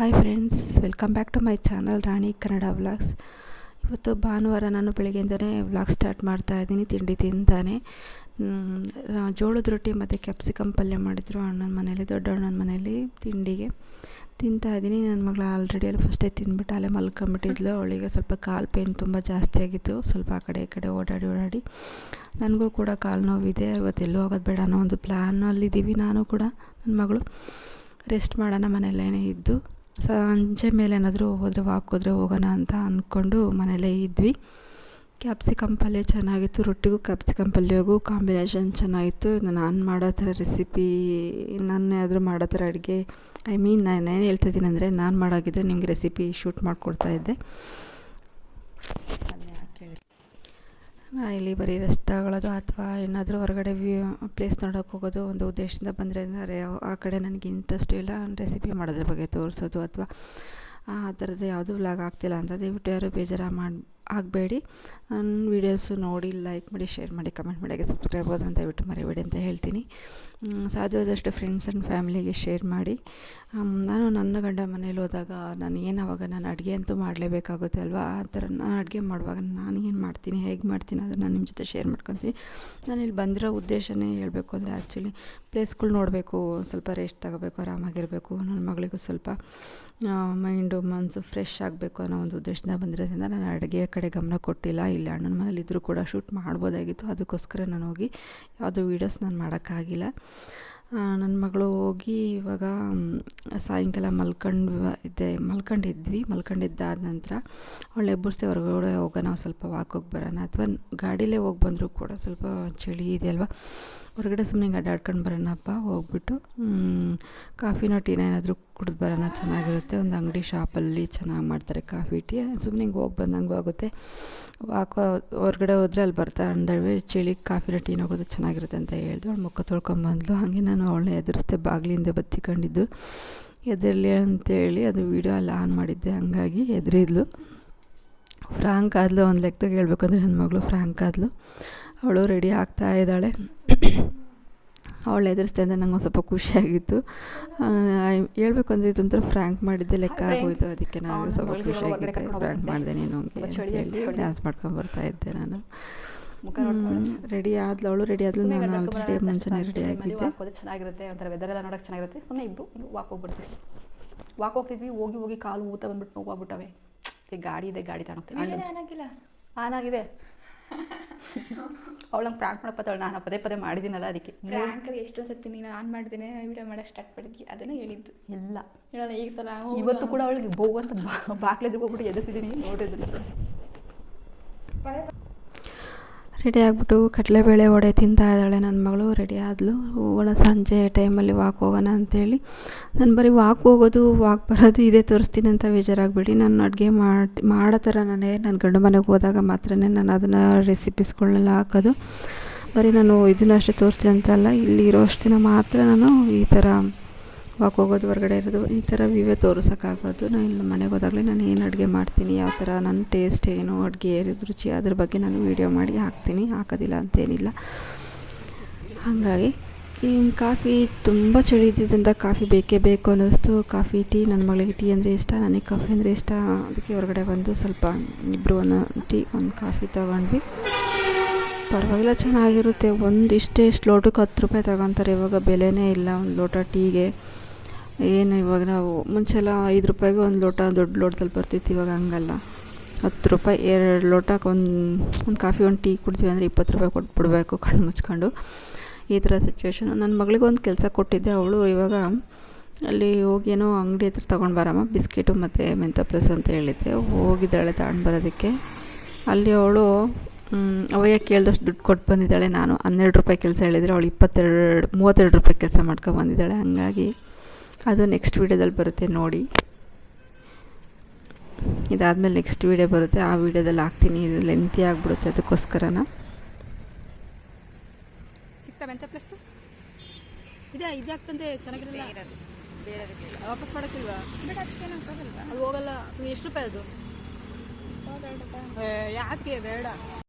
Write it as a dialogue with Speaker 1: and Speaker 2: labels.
Speaker 1: Hi friends, welcome back to my channel Rani Kannada vlogs. ಇವತ್ತು ಭಾನುವಾರ ನಾನು ಬೆಳಗ್ಗೆಯಿಂದನೇ vlog start ಮಾಡ್ತಾ ಇದ್ದೀನಿ, ತಿಂಡಿ ತಿಂತಾನೆ ಜೋಳದ ರೊಟ್ಟಿ ಮತ್ತು ಕ್ಯಾಪ್ಸಿಕಮ್ ಪಲ್ಯ ಮಾಡಿದರು ಅಣ್ಣನ ಮನೇಲಿ ದೊಡ್ಡ ಅಣ್ಣನ ಮನೇಲಿ ತಿಂಡಿಗೆ. ತಿಂತಾ ಇದ್ದೀನಿ ನನ್ನ ಮಗಳು ಆಲ್ರೆಡಿ ಅಲ್ಲಿ ಫಸ್ಟೇ ತಿಂದ್ಬಿಟ್ಟು ಅಲ್ಲೇ ಮಲ್ಕೊಂಬಿಟ್ಟಿದ್ಲು. ಅವಳಿಗೆ ಸ್ವಲ್ಪ ಕಾಲು ಪೇನ್ ತುಂಬ ಜಾಸ್ತಿ ಆಗಿತ್ತು, ಸ್ವಲ್ಪ ಆ ಕಡೆ ಈ ಕಡೆ ಓಡಾಡಿ ಓಡಾಡಿ. ನನಗೂ ಕೂಡ ಕಾಲು ನೋವಿದೆ, ಇವತ್ತು ಎಲ್ಲೂ ಹೋಗೋದು ಬೇಡ ಅನ್ನೋ ಒಂದು ಪ್ಲ್ಯಾನಲ್ಲಿದ್ದೀವಿ ನಾನು ಕೂಡ ನನ್ನ ಮಗಳು. ರೆಸ್ಟ್ ಮಾಡೋಣ ಮನೆಯಲ್ಲೇ ಇದ್ದು. ಸಂಜೆ ಮೇಲೆ ಏನಾದರೂ ಹೋದರೆ ವಾಕ್ ಹೋದರೆ ಹೋಗೋಣ ಅಂತ ಅಂದ್ಕೊಂಡು ಮನೆಯಲ್ಲೇ ಇದ್ವಿ. ಕ್ಯಾಪ್ಸಿಕಮ್ ಪಲ್ಯ ಚೆನ್ನಾಗಿತ್ತು, ರೊಟ್ಟಿಗೂ ಕ್ಯಾಪ್ಸಿಕಮ್ ಪಲ್ಯಗೂ ಕಾಂಬಿನೇಷನ್ ಚೆನ್ನಾಗಿತ್ತು. ನಾನು ಮಾಡೋ ಥರ ರೆಸಿಪಿ ನಾನು ಮಾಡೋ ಥರ ಅಡುಗೆ ಐ ಮೀನ್ ನಾನು ಏನು ಹೇಳ್ತಿದ್ದೀನಿ ಅಂದರೆ ನಾನು ಮಾಡೋಗಿದ್ರೆ ನಿಮ್ಗೆ ರೆಸಿಪಿ ಶೂಟ್ ಮಾಡಿಕೊಡ್ತಾ ಇದ್ದೆ ನಾನಿಲ್ಲಿ ಬರೀ ರೆಸ್ಟ್ ತಗೊಳ್ಳೋದು ಅಥವಾ ಏನಾದರೂ ಹೊರಗಡೆ ವ್ಯೂ ಪ್ಲೇಸ್ ನೋಡೋಕೆ ಹೋಗೋದು ಒಂದು ಉದ್ದೇಶದಿಂದ ಬಂದರೆ ಅಂದರೆ ಆ ಕಡೆ ನನಗೆ ಇಂಟ್ರೆಸ್ಟ್ ಇಲ್ಲ. ರೆಸಿಪಿ ಮಾಡೋದ್ರ ಬಗ್ಗೆ ತೋರಿಸೋದು ಅಥವಾ, ಆ ಥರದ್ದು ಯಾವುದೂ ವ್ಲಾಗ್ ಆಗ್ತಿಲ್ಲ ಅಂತ ದಯವಿಟ್ಟು ಯಾರು ಬೇಜಾರು ಮಾಡಿ ಆಗಬೇಡಿ. ನನ್ನ ವೀಡಿಯೋಸು ನೋಡಿ, ಲೈಕ್ ಮಾಡಿ, ಶೇರ್ ಮಾಡಿ, ಕಮೆಂಟ್ ಮಾಡಿ ಸಬ್ಸ್ಕ್ರೈಬ್ ಆಗೋದಂತ ದಯವಿಟ್ಟು ಮರಿಬೇಡಿ ಅಂತ ಹೇಳ್ತೀನಿ. ಸಾಧ್ಯವಾದಷ್ಟು ಫ್ರೆಂಡ್ಸ್ ಆ್ಯಂಡ್ ಫ್ಯಾಮಿಲಿಗೆ ಶೇರ್ ಮಾಡಿ. ನಾನು ನನ್ನ ಗಂಡ ಮನೇಲಿ ಹೋದಾಗ ನಾನು ಏನು ಆವಾಗ ನಾನು ಅಡುಗೆ ಅಂತೂ ಮಾಡಲೇಬೇಕಾಗುತ್ತೆ ಅಲ್ವಾ? ಆ ಥರ ನಾನು ಅಡುಗೆ ಮಾಡುವಾಗ ನಾನು ಏನು ಮಾಡ್ತೀನಿ, ಹೇಗೆ ಮಾಡ್ತೀನಿ ಅದನ್ನು ನಾನು ನಿಮ್ಮ ಜೊತೆ ಶೇರ್ ಮಾಡ್ಕೊತೀನಿ. ನಾನು ಇಲ್ಲಿ ಬಂದಿರೋ ಉದ್ದೇಶನೇ ಹೇಳಬೇಕು ಅಂದರೆ ಆ್ಯಕ್ಚುಲಿ ಪ್ಲೇಸ್ಗಳು ನೋಡಬೇಕು, ಸ್ವಲ್ಪ ರೆಸ್ಟ್ ತಗೋಬೇಕು, ಆರಾಮಾಗಿರಬೇಕು, ನನ್ನ ಮಗಳಿಗೂ ಸ್ವಲ್ಪ ಮೈಂಡು ಮನಸ್ಸು ಫ್ರೆಶ್ ಆಗಬೇಕು ಅನ್ನೋ ಒಂದು ಉದ್ದೇಶದಿಂದ ಬಂದಿರೋದ್ರಿಂದ ನಾನು ಅಡುಗೆ ಕಡೆ ಗಮನ ಕೊಟ್ಟಿಲ್ಲ, ಇಲ್ಲಿ ಅಣ್ಣನ ಮನೇಲಿ ಇದ್ದರೂ ಕೂಡ ಶೂಟ್ ಮಾಡ್ಬೋದಾಗಿತ್ತು. ಅದಕ್ಕೋಸ್ಕರ ನಾನು ಹೋಗಿ ಯಾವುದೂ ವೀಡಿಯೋಸ್ ನಾನು ಮಾಡೋಕ್ಕಾಗಿಲ್ಲ. ನನ್ನ ಮಗಳು ಹೋಗಿ ಇವಾಗ ಸಾಯಂಕಾಲ ಮಲ್ಕೊಂಡು ಇದ್ದೆ ಮಲ್ಕೊಂಡಿದ್ವಿ. ಮಲ್ಕೊಂಡಿದ್ದಾದ ನಂತರ ಅವಳು ಎಬ್ಬರಿಸಿ ಹೊರಗಡೆ ಹೋಗೋಣ ಸ್ವಲ್ಪ ವಾಕ್ ಹೋಗಿ ಬರೋಣ ಅಥವಾ ಗಾಡೀಲೇ ಹೋಗಿ ಬಂದರೂ ಕೂಡ ಸ್ವಲ್ಪ ಚಳಿ ಇದೆ ಅಲ್ವಾ? ಹೊರಗಡೆ ಸುಮ್ಮನೆ ಅಡ್ಡಾಡ್ಕೊಂಡು ಬರೋಣಪ್ಪ. ಹೋಗ್ಬಿಟ್ಟು ಕಾಫಿನ ಟೀನ ಏನಾದರೂ ಕುಡಿದು ಬರೋಣ ಚೆನ್ನಾಗಿರುತ್ತೆ. ಒಂದು ಅಂಗಡಿ ಶಾಪಲ್ಲಿ ಚೆನ್ನಾಗಿ ಮಾಡ್ತಾರೆ ಕಾಫಿ, ಟೀ. ಸುಮ್ಮನೆ ಹಿಂಗೆ ಹೋಗಿ ಬಂದಂಗೂ ಆಗುತ್ತೆ. ವಾಕ್, ಹೊರಗಡೆ ಹೋದರೆ ಅಲ್ಲಿ ಬರ್ತಾ ಅಂದಳ್ವೆ ಚಳಿ ಕಾಫಿ ಟೀನ ಹೋಗೋದು ಚೆನ್ನಾಗಿರುತ್ತೆ ಅಂತ ಹೇಳ್ದು, ಅವ್ಳು ಮುಖ ತೊಳ್ಕೊಂಬಂದ್ಲು. ಹಾಗೆ ನಾನು ಅವಳನ್ನ ಎದುರಿಸ್ದೆ, ಬಾಗಿಲಿಂದ ಬಚ್ಚಿಕೊಂಡಿದ್ದು. ಎದರಲಿ ಅಂತೇಳಿ ಅದು ವೀಡಿಯೋ ಅಲ್ಲಿ ಆನ್ ಮಾಡಿದ್ದೆ. ಹಂಗಾಗಿ ಎದುರಿದ್ಲು. ಫ್ರಾಂಕ್ ಆದ್ಲು, ಒಂದು ಲೆಕ್ಕದಾಗ ಹೇಳ್ಬೇಕಂದ್ರೆ ನನ್ನ ಮಗಳು ಫ್ರಾಂಕ್ ಆದ್ಲು. ಅವಳು ರೆಡಿ ಆಗ್ತಾ ಇದ್ದಾಳೆ. ಅವಳು ಎದುರಿಸ್ತಾ ಇದ್ದ ನಂಗೆ ಒಂದು ಸ್ವಲ್ಪ ಖುಷಿಯಾಗಿತ್ತು. ಹೇಳ್ಬೇಕು ಅಂದರೆ ಇದೊಂಥರ ಫ್ರ್ಯಾಂಕ್ ಮಾಡಿದ್ದೆ ಲೆಕ್ಕ ಆಗೋಯ್ತು. ಅದಕ್ಕೆ ನಾನು ಸ್ವಲ್ಪ ಖುಷಿಯಾಗಿದ್ದೆ. ಫ್ರ್ಯಾಂಕ್. ಮಾಡಿದೆ ನೀನು ಹಂಗೆ ಅಂತ
Speaker 2: ಚಳಿ
Speaker 1: ಹೇಳಿ ಡ್ಯಾನ್ಸ್ ಮಾಡ್ಕೊಂಡು ಬರ್ತಾ ಇದ್ದೆ ನಾನು. ರೆಡಿ ಆದ್ಲು ಅವಳು ರೆಡಿ ಆದ್ಲು ನಾನು ಆಲ್ರೆಡಿ ಮುಂಚೆನೇ ರೆಡಿ ಆಗಿದ್ದೆ.
Speaker 2: ಚೆನ್ನಾಗಿರುತ್ತೆ ಒಂಥರ ವೆದರ್ ಎಲ್ಲ ನೋಡೋಕೆ ಚೆನ್ನಾಗಿರುತ್ತೆ. ಸುಮ್ಮನೆ ಇಬ್ಬರು ವಾಕ್ ಹೋಗ್ಬಿಡ್ತೀವಿ. ವಾಕ್ ಹೋಗ್ತಿದ್ವಿ ಹೋಗಿ ಹೋಗಿ ಕಾಲು ಊತ ಬಂದ್ಬಿಟ್ಟು ನೋವಾಗ್ಬಿಟ್ಟವೆ ಗಾಡಿ ಇದೆ ಗಾಡಿ ತಗೊಂಡ್ತೀವಿ
Speaker 3: ಆನಾಗಿದೆ
Speaker 2: ಆನಾಗಿದೆ ಆಗಿದೆ. ಅವಳಂಗೆ ಪ್ರಾಂಕ್ ಮಾಡಪ್ಪತ್ತವಳು ನಾನು ಪದೇ ಪದೇ ಮಾಡಿದ್ದೀನಲ್ಲ ಅದಕ್ಕೆ.
Speaker 3: ಪ್ರಾಂಕಲ್ಲಿ ಎಷ್ಟೊಂದು ಸತಿ ನೀನು ಆನ್ ಮಾಡ್ದೇನೆ ವಿಡಿಯೋ ಮಾಡೋ ಸ್ಟಾರ್ಟ್ ಮಾಡಿದ್ವಿ ಅದನ್ನು ಹೇಳಿದ್ದು.
Speaker 2: ಇಲ್ಲ.
Speaker 3: ಹೇಳೋಣ ಈಗ ಸಲ
Speaker 2: ಇವತ್ತು ಕೂಡ ಅವಳಿಗೆ ಬೋಗು ಅಂತ ಹೋಗ್ಬಿಟ್ಟು ಎದುರಿಸಿದ್ದೀನಿ ನೋಡಿದ್ರು
Speaker 1: ರೆಡಿ ಆಗಿಬಿಟ್ಟು ಕಡಲೆಬೇಳೆ ವಡೆ ತಿಂತಾ ಇದ್ದಾಳೆ ನನ್ನ ಮಗಳು ರೆಡಿ ಆದಳು ಹೋಗೋಣ ಸಂಜೆ ಟೈಮಲ್ಲಿ ವಾಕ್ ಹೋಗೋಣ ಅಂತೇಳಿ. ನಾನು ಬರೀ ವಾಕ್ ಹೋಗೋದು ವಾಕ್ ಬರೋದು ಇದೇ ತೋರಿಸ್ತೀನಿ ಅಂತ ಬೇಜಾರಾಗ್ಬಿಡಿ. ನಾನು ಅಡುಗೆ ಮಾಡಿ, ಮಾಡೋ ಥರ ನಾನೇ ನನ್ನ ಗಂಡು ಮನೆಗೆ ಹೋದಾಗ ಮಾತ್ರ ನಾನು ಅದನ್ನು ರೆಸಿಪೀಸ್ಗಳನ್ನೆಲ್ಲ ಹಾಕೋದು. ಬರೀ ನಾನು ಇದನ್ನ ಅಷ್ಟೇ ತೋರಿಸ್ತೀನಿ ಅಂತಲ್ಲ ಇಲ್ಲಿ ಇರೋ ಅಷ್ಟು ದಿನ ಮಾತ್ರ ನಾನು ಈ ಥರ ವಾಕ್ ಹೋಗೋದು ಹೊರಗಡೆ ಇರೋದು, ಈ ಥರ ವಿವೇ ತೋರಿಸೋಕ್ಕಾಗೋದು. ನಾನು ಇಲ್ಲಿ ಮನೆಗೆ ಹೋದಾಗಲೇ ನಾನು ಏನು ಅಡುಗೆ ಮಾಡ್ತೀನಿ, ಯಾವ ಥರ ನನ್ನ ಟೇಸ್ಟ್ ಏನು, ಅಡುಗೆ ರುಚಿ ಅದ್ರ ಬಗ್ಗೆ ನಾನು ವೀಡಿಯೋ ಮಾಡಿ ಹಾಕ್ತೀನಿ, ಹಾಕೋದಿಲ್ಲ ಅಂತೇನಿಲ್ಲ. ಹಾಗಾಗಿ ಈ ಕಾಫಿ ತುಂಬ ಚಳಿ ಇದ್ದಿದ್ದರಿಂದ ಕಾಫಿ ಬೇಕೇ ಬೇಕು ಅನ್ನಿಸ್ತು. ಕಾಫಿ ಟೀ ನನ್ನ ಮಗಳಿಗೆ ಟೀ ಅಂದರೆ ಇಷ್ಟ, ನನಗೆ ಕಾಫಿ ಅಂದರೆ ಇಷ್ಟ. ಅದಕ್ಕೆ ಹೊರಗಡೆ ಬಂದು ಸ್ವಲ್ಪ ಇಬ್ಬರು ಒಂದು ಟೀ, ಒಂದು ಕಾಫಿ ತಗೊಂಡ್ವಿ. ಪರವಾಗಿಲ್ಲ, ಚೆನ್ನಾಗಿರುತ್ತೆ. ಒಂದು ಇಷ್ಟೇ ಇಷ್ಟು ಲೋಟಕ್ಕೆ ಹತ್ತು ರೂಪಾಯಿ ತಗೊತಾರೆ. ಇವಾಗ ಬೆಲೆನೇ ಇಲ್ಲ. ಒಂದು ಲೋಟ ಟೀಗೆ ಏನು ಇವಾಗ ನಾವು ಮುಂಚೆಲ್ಲ ಐದು ರೂಪಾಯಿಗೆ ಒಂದು ಲೋಟ ದೊಡ್ಡ ಲೋಟದಲ್ಲಿ ಬರ್ತಿತ್ತು, ಇವಾಗ ಹಂಗಲ್ಲ. ಹತ್ತು ರೂಪಾಯಿ, ಎರಡು ಲೋಟಕ್ಕೆ ಒಂದು ಒಂದು ಕಾಫಿ, ಒಂದು ಟೀ ಕುಡ್ತೀವಿ ಅಂದರೆ ಇಪ್ಪತ್ತು ರೂಪಾಯಿ ಕೊಟ್ಬಿಡ್ಬೇಕು ಕಣ್ಣು ಮುಚ್ಕೊಂಡು. ಈ ಥರ ಸಿಚುವೇಶನು ನನ್ನ ಮಗಳಿಗೆ ಒಂದು ಕೆಲಸ ಕೊಟ್ಟಿದ್ದೆ, ಅವಳು ಇವಾಗ ಅಲ್ಲಿ ಹೋಗಿ ಏನೋ ಅಂಗಡಿ ಹತ್ರ ತೊಗೊಂಡು ಬರಮ್ಮ, ಬಿಸ್ಕೆಟು ಮತ್ತು ಮೆಂತ ಪ್ಲಸ್ ಅಂತ ಹೇಳಿದ್ದೆ. ಹೋಗಿದ್ದಾಳೆ ತಗೊಂಡು ಬರೋದಕ್ಕೆ. ಅಲ್ಲಿ ಅವಳು ಅವಯ್ಯ ಕೇಳಿದಷ್ಟು ದುಡ್ಡು ಕೊಟ್ಟು ಬಂದಿದ್ದಾಳೆ. ನಾನು ಹನ್ನೆರಡು ರೂಪಾಯಿ ಕೆಲಸ ಹೇಳಿದರೆ ಅವಳು ಇಪ್ಪತ್ತೆರಡು, ಮೂವತ್ತೆರಡು ರೂಪಾಯಿ ಕೆಲಸ ಮಾಡ್ಕೊಂಡು ಬಂದಿದ್ದಾಳೆ. ಹಂಗಾಗಿ ಅದು ನೆಕ್ಸ್ಟ್ ವೀಡಿಯೋದಲ್ಲಿ ಬರುತ್ತೆ ನೋಡಿ. ಇದಾದಮೇಲೆ ನೆಕ್ಸ್ಟ್ ವೀಡಿಯೋ ಬರುತ್ತೆ. ಆ ವೀಡಿಯೋದಲ್ಲಿ ಹಾಕ್ತೀನಿ. ಇದು ಲೆಂತಿ ಆಗಿಬಿಡುತ್ತೆ ಅದಕ್ಕೋಸ್ಕರನ.
Speaker 2: ಸಿಗ್ತಾ ಮೆಂತೆ ಪ್ಲಸ್ ಇದೆ ಇದಾಗ್ತಂತೆ ಚೆನ್ನಾಗಿರಲ್ಲ. ವಾಪಸ್ ಮಾಡೋಕ್ಕಿಲ್ವಾ? ಅದು ಹೋಗಲ್ಲ. ಎಷ್ಟು ರೂಪಾಯಿ ಅದು? ಯಾಕೆ? ಬೇಡ.